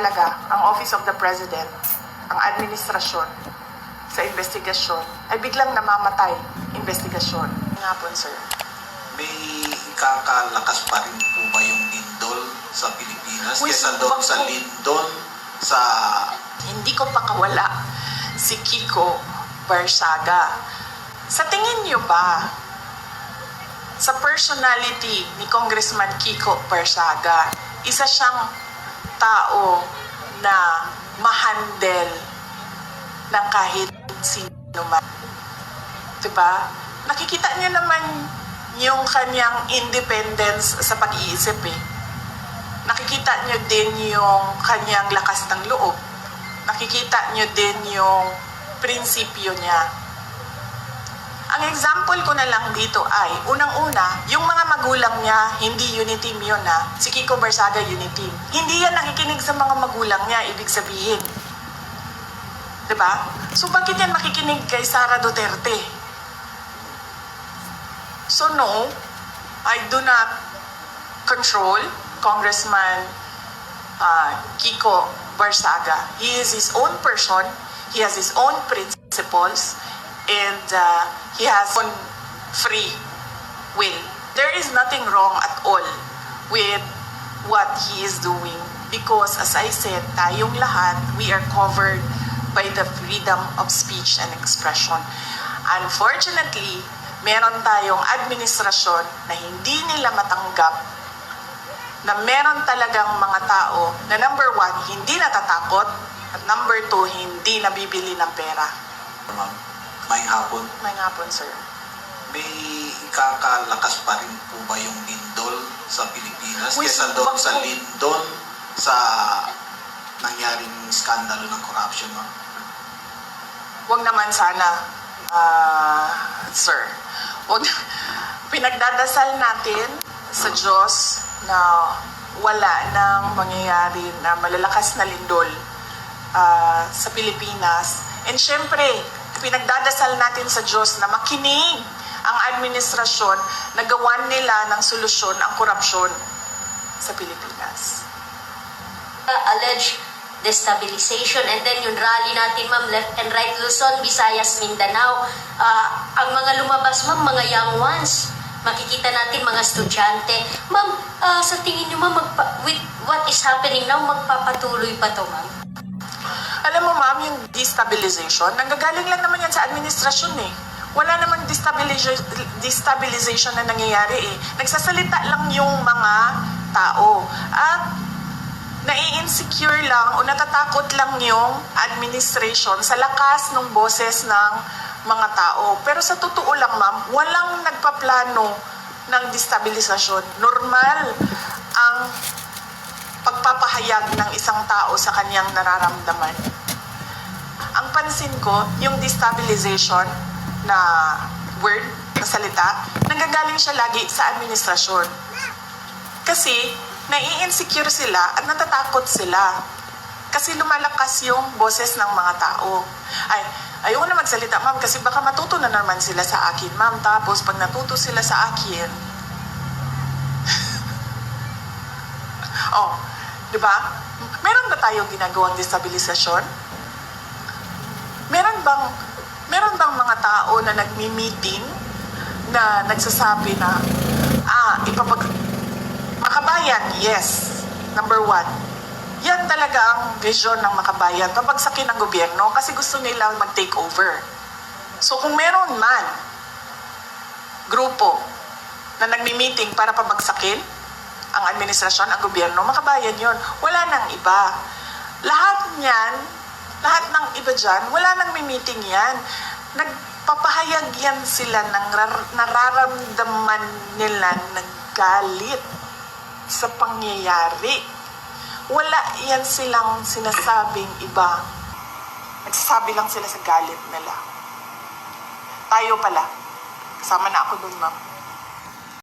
talaga ang Office of the President, ang administrasyon sa investigasyon, ay biglang namamatay investigasyon. Nga po, sir. May kakalakas pa rin po ba yung lindol sa Pilipinas? Uy, Kesa doon sa lindol sa Hindi ko pakawala si Kiko Barsaga. Sa tingin niyo ba, sa personality ni Congressman Kiko Barsaga, isa siyang tao na mahandle ng kahit sino man. Diba? Nakikita niyo naman yung kanyang independence sa pag-iisip eh. Nakikita niyo din yung kanyang lakas ng loob. Nakikita niyo din yung prinsipyo niya. Example ko na lang dito ay, unang-una, yung mga magulang niya, hindi unity yun ha. Si Kiko Barsaga unity. Hindi yan nakikinig sa mga magulang niya, ibig sabihin. ba? So bakit yan makikinig kay Sara Duterte? So no, I do not control Congressman uh, Kiko Barsaga. He is his own person. He has his own principles, and uh, he has own free will. There is nothing wrong at all with what he is doing because as I said, tayong lahat, we are covered by the freedom of speech and expression. Unfortunately, meron tayong administrasyon na hindi nila matanggap na meron talagang mga tao na number one, hindi natatakot at number two, hindi nabibili ng pera. May hapon. May po, sir. May kakalakas pa rin po ba yung lindol sa Pilipinas? Uy, Kesa doon sa lindol sa nangyaring skandalo ng corruption, ma'am? Huwag naman sana, ah, sir. Huwag, pinagdadasal natin sa Diyos na wala nang mangyayari na malalakas na lindol ah, sa Pilipinas. And syempre, pinagdadasal natin sa Diyos na makinig ang administrasyon na gawan nila ng solusyon ang korupsyon sa Pilipinas. alleged destabilization and then yung rally natin ma'am left and right Luzon, Visayas, Mindanao. Ah, ang mga lumabas ma'am mga young ones makikita natin mga estudyante. Ma'am ah, sa tingin niyo ma'am with what is happening now magpapatuloy pa to ma'am Alam mo ma'am, yung destabilization, nanggagaling lang naman yan sa administrasyon eh. Wala namang destabilization, destabilization na nangyayari eh. Nagsasalita lang yung mga tao. At nai-insecure lang o natatakot lang yung administration sa lakas ng boses ng mga tao. Pero sa totoo lang ma'am, walang nagpaplano ng destabilisasyon. Normal pagpapahayag ng isang tao sa kanyang nararamdaman. Ang pansin ko, yung destabilization na word, na salita, nanggagaling siya lagi sa administrasyon. Kasi, nai-insecure sila at natatakot sila. Kasi lumalakas yung boses ng mga tao. Ay, ayoko na magsalita, ma'am, kasi baka matuto na naman sila sa akin, ma'am. Tapos, pag natuto sila sa akin, Oh, di ba? Meron ba tayong ginagawang destabilisasyon? Meron bang meron bang mga tao na nagmi-meeting na nagsasabi na ah, ipapag makabayan, yes. Number one. Yan talaga ang vision ng makabayan. Papagsakin ng gobyerno kasi gusto nilang mag-take over. So kung meron man grupo na nagmi-meeting para pabagsakin ang administrasyon, ang gobyerno, makabayan yon. Wala nang iba. Lahat niyan, lahat ng iba dyan, wala nang may meeting yan. Nagpapahayag yan sila ng rar- nararamdaman nila ng galit sa pangyayari. Wala yan silang sinasabing iba. Nagsasabi lang sila sa galit nila. Tayo pala. Kasama na ako dun, ma'am